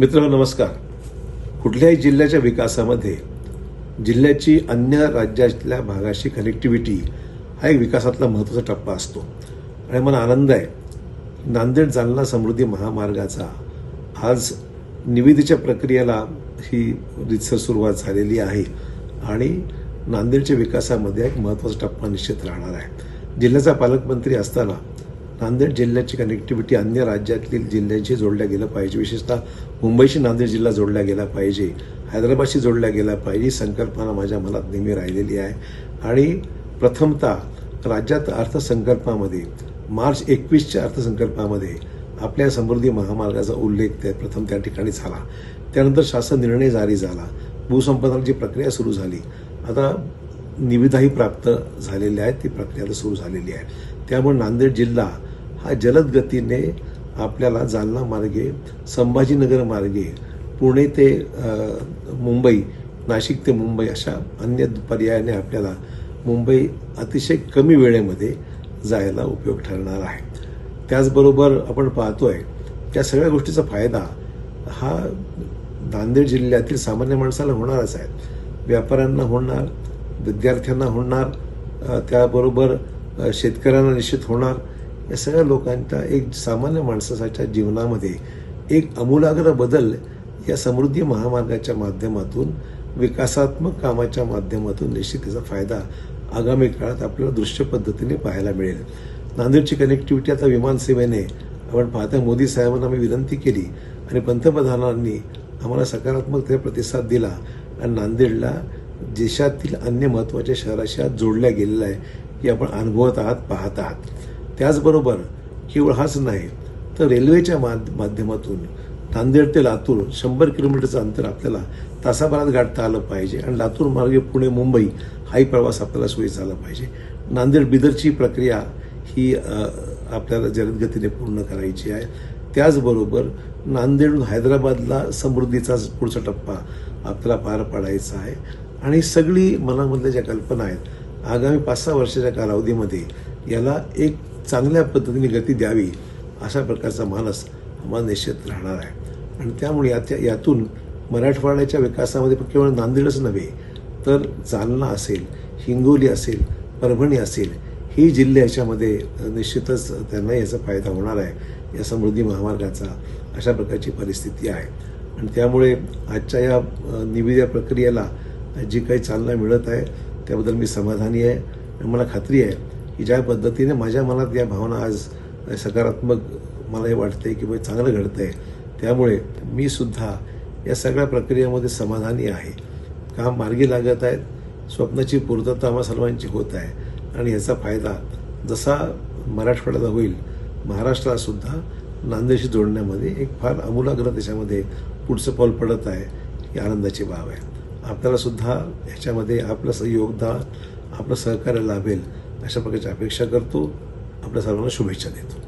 मित्र नमस्कार. कुठल्याही जिल्ह्याच्या विकासामध्ये जिल्ह्याची अन्य राज्यातल्या भागाशी कनेक्टिव्हिटी हा एक विकासातला महत्त्वाचा टप्पा असतो. आणि मला आनंद आहे नांदेड जालना समृद्धी महामार्गाचा आज निविदेच्या प्रक्रियेला ही रितसर सुरुवात झालेली आहे आणि नांदेडच्या विकासामध्ये एक महत्त्वाचा टप्पा निश्चित राहणार आहे. जिल्ह्याचा पालकमंत्री असताना नांदेड जिल्ह्याची कनेक्टिव्हिटी अन्य राज्यातील जिल्ह्यांशी जोडल्या गेलं पाहिजे. विशेषतः मुंबईशी नांदेड जिल्हा जोडला गेला पाहिजे. हैदराबादशी जोडला गेला पाहिजे. ही संकल्पना माझ्या मनात नेहमी राहिलेली आहे. आणि प्रथमतः राज्यात अर्थसंकल्पामध्ये मार्च एकवीसच्या अर्थसंकल्पामध्ये आपल्या समृद्धी महामार्गाचा उल्लेख त्या प्रथम त्या ठिकाणी झाला. त्यानंतर शासन निर्णय जारी झाला. भूसंपादनाची प्रक्रिया सुरू झाली आता निविदाही प्राप्त झालेल्या आहेत. ती प्रक्रिया सुरू झालेली आहे. त्यामुळे नांदेड जिल्हा हा जलद गतीने आपल्याला जालना मार्गे संभाजीनगर मार्गे पुणे ते मुंबई नाशिक ते मुंबई अशा अन्य पर्यायाने आपल्याला मुंबई अतिशय कमी वेळेमध्ये जायला उपयोग ठरणार आहे. त्याचबरोबर आपण पाहतोय त्या सगळ्या गोष्टीचा फायदा हा नांदेड जिल्ह्यातील सामान्य माणसाला होणारच आहे. व्यापाऱ्यांना होणार विद्यार्थ्यांना होणार त्याबरोबर शेतकऱ्यांना निश्चित होणार. या सगळ्या लोकांच्या एक सामान्य माणसाच्या जीवनामध्ये एक अमूलाग्र बदल या समृद्धी महामार्गाच्या माध्यमातून विकासात्मक कामाच्या माध्यमातून निश्चित त्याचा फायदा आगामी काळात आपल्याला दृश्य पद्धतीने पाहायला मिळेल. नांदेडची कनेक्टिव्हिटी आता विमानसेवेने आपण पाहता मोदी साहेबांना आम्ही विनंती केली आणि पंतप्रधानांनी आम्हाला सकारात्मक ते प्रतिसाद दिला. आणि नांदेडला देशातील अन्य महत्त्वाच्या शहराशी आज जोडल्या गेलेला आहे. की आपण अनुभवत आहात पाहत आहात त्याचबरोबर केवळ हाच नाही तर रेल्वेच्या माध्यमातून नांदेड ते लातूर शंभर किलोमीटरचं अंतर आपल्याला तासाभरात गाठता आलं पाहिजे आणि लातूर मार्गे पुणे मुंबई हाही प्रवास आपल्याला सोयी झाला पाहिजे. नांदेड बिदरची प्रक्रिया ही आपल्याला जलदगतीने पूर्ण करायची आहे. त्याचबरोबर नांदेडहून हैदराबादला समृद्धीचा पुढचा टप्पा आपल्याला पार पाडायचा आहे. आणि सगळी मनामधल्या ज्या कल्पना आहेत आगामी पाच सहा वर्षाच्या कालावधीमध्ये याला एक चांगल्या पद्धतीने गती द्यावी अशा प्रकारचा मानस आम्हाला निश्चित राहणार आहे. आणि त्यामुळे याच्या यातून मराठवाड्याच्या विकासामध्ये केवळ नांदेडच नव्हे तर जालना असेल हिंगोली असेल परभणी असेल ही जिल्हे याच्यामध्ये निश्चितच त्यांना याचा फायदा होणार आहे या समृद्धी महामार्गाचा अशा प्रकारची परिस्थिती आहे. आणि त्यामुळे आजच्या या निविदा प्रक्रियेला जी काही चालना मिळत आहे त्याबद्दल मी समाधानी आहे. आणि मला खात्री आहे की ज्या पद्धतीने माझ्या मनात या भावना आज सकारात्मक मला हे वाटते की बाई चांगलं घडतं आहे त्यामुळे मी सुद्धा या सगळ्या प्रक्रियेमध्ये समाधानी आहे. काम मार्गी लागत आहेत स्वप्नाची पूर्तता आम्हा सर्वांची होत आहे. आणि याचा फायदा जसा मराठवाड्याला होईल महाराष्ट्रालासुद्धा नांदेडशी जोडण्यामध्ये एक फार अमूलाग्र त्याच्यामध्ये पुढचं पाऊल पडत आहे ही आनंदाची बाब आहे. आपल्याला सुद्धा ह्याच्यामध्ये आपलं योगदान आपलं सहकार्य लाभेल अशा प्रकारची अपेक्षा करतो. आपल्या सर्वांना शुभेच्छा देतो.